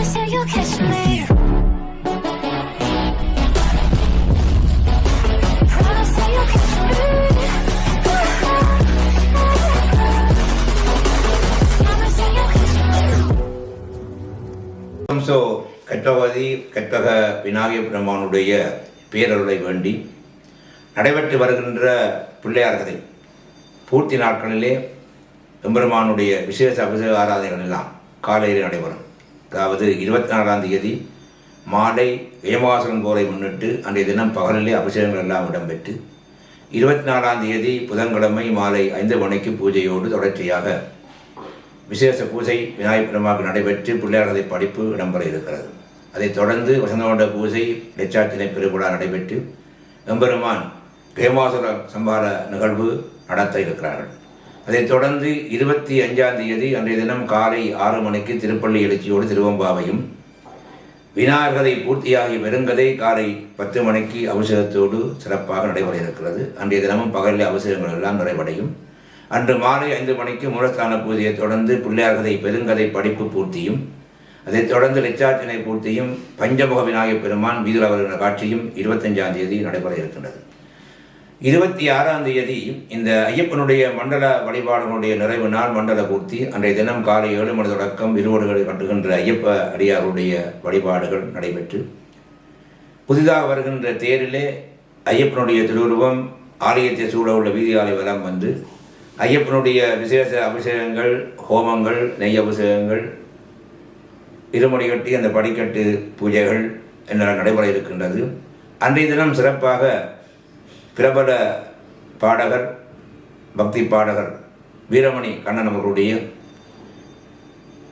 Promise that you'll catch me. Promise you'll catch me. So Vinayaka பெருமானுடைய பேரருளை வேண்டி நடைபெற்று வருகின்ற பிள்ளையார் கதை பூர்த்தி நாட்களிலே எம்பெருமானுடைய விசேஷ அபிஷேக ஆராதனைகள் எல்லாம் காலையில் நடைபெறும் அதாவது இருபத்தி நாலாம் தேதி மாலை ஏமாசனம் போரை முன்னிட்டு அன்றைய தினம் பகலிலே அபிஷேகங்கள் எல்லாம் இடம்பெற்று இருபத்தி நாலாம் தேதி புதன்கிழமை மாலை ஐந்து மணிக்கு பூஜையோடு தொடர்ச்சியாக விசேஷ பூஜை விநாயகப் பெருமாவுக்கு நடைபெற்று பிள்ளையாரதை படிப்பு இடம்பெற இருக்கிறது. அதைத் தொடர்ந்து வசந்தகொண்ட பூஜை லட்சாத்தினை பெருவிழா நடைபெற்று எம்பெருமான் கேமாசுர சம்பார நிகழ்வு நடத்த இருக்கிறார்கள். அதைத் தொடர்ந்து இருபத்தி அஞ்சாம் தேதி அன்றைய தினம் காலை ஆறு மணிக்கு திருப்பள்ளி எழுச்சியோடு திருவம்பாவையும் விநாயகரை பூர்த்தியாகி வெறுங்கதை காலை பத்து மணிக்கு அபிஷேகத்தோடு சிறப்பாக நடைபெற இருக்கிறது அன்றைய தினமும் பகலில் அபிஷேகங்கள் எல்லாம் நிறைவடையும். அன்று மாலை ஐந்து மணிக்கு மூலஸ்தான பூஜையை தொடர்ந்து பிள்ளையார்கதை பெருங்கதை படிப்பு பூர்த்தியும் அதைத் தொடர்ந்து லட்சார்ச்சனை பூர்த்தியும் பஞ்சமுக விநாயகப் பெருமான் வீதியில் வருகிற காட்சியும் இருபத்தஞ்சாம் தேதி நடைபெற இருக்கின்றது இருபத்தி ஆறாம் தேதி இந்த ஐயப்பனுடைய மண்டல வழிபாடுகளுடைய நிறைவு நாள் மண்டல பூர்த்தி. அன்றைய தினம் காலை ஏழு மணி தொடக்கம் இருவடுகளை கட்டுகின்ற ஐயப்ப அடியாருடைய வழிபாடுகள் நடைபெற்று புதிதாக வருகின்ற தேரிலே ஐயப்பனுடைய திருவுருவம் ஆலயத்தை சூழ உள்ள வீதி ஆலை வலம் வந்து ஐயப்பனுடைய விசேஷ அபிஷேகங்கள் ஹோமங்கள் நெய் அபிஷேகங்கள் இருமுறை கட்டி அந்த படிக்கட்டு பூஜைகள் என்ற நடைபெற இருக்கின்றது. அன்றைய தினம் சிறப்பாக பிரபல பாடகர் பக்தி பாடகர் வீரமணி கண்ணன் அவர்களுடைய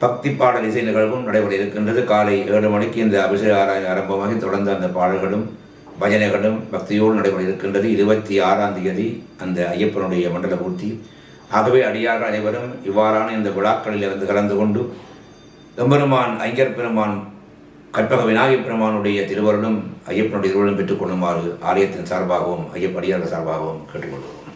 பக்தி பாடல் இசை நிகழ்வும் நடைபெற இருக்கின்றது. காலை ஏழு மணிக்கு இந்த அபிஷேக ஆராய ஆரம்பமாகி தொடர்ந்து அந்த பாடல்களும் பஜனைகளும் பக்தியோடு நடைபெற இருக்கின்றது. இருபத்தி ஆறாம் தேதி அந்த ஐயப்பனுடைய மண்டல பூர்த்தி. ஆகவே அடியார்கள் அனைவரும் இவ்வாறான இந்த விழாக்களில் இருந்து கலந்து கொண்டு எம்பெருமான் ஐயர் பெருமான் கற்பக விநாயகப் பெருமானுடைய திருவருளும் ஐயப்பனுடைய திருவருளும் பெற்றுக்கொள்ளுமாறு ஆலயத்தின் சார்பாகவும் ஐயப்படியார்கள் சார்பாகவும் கேட்டுக்கொள்கிறோம்.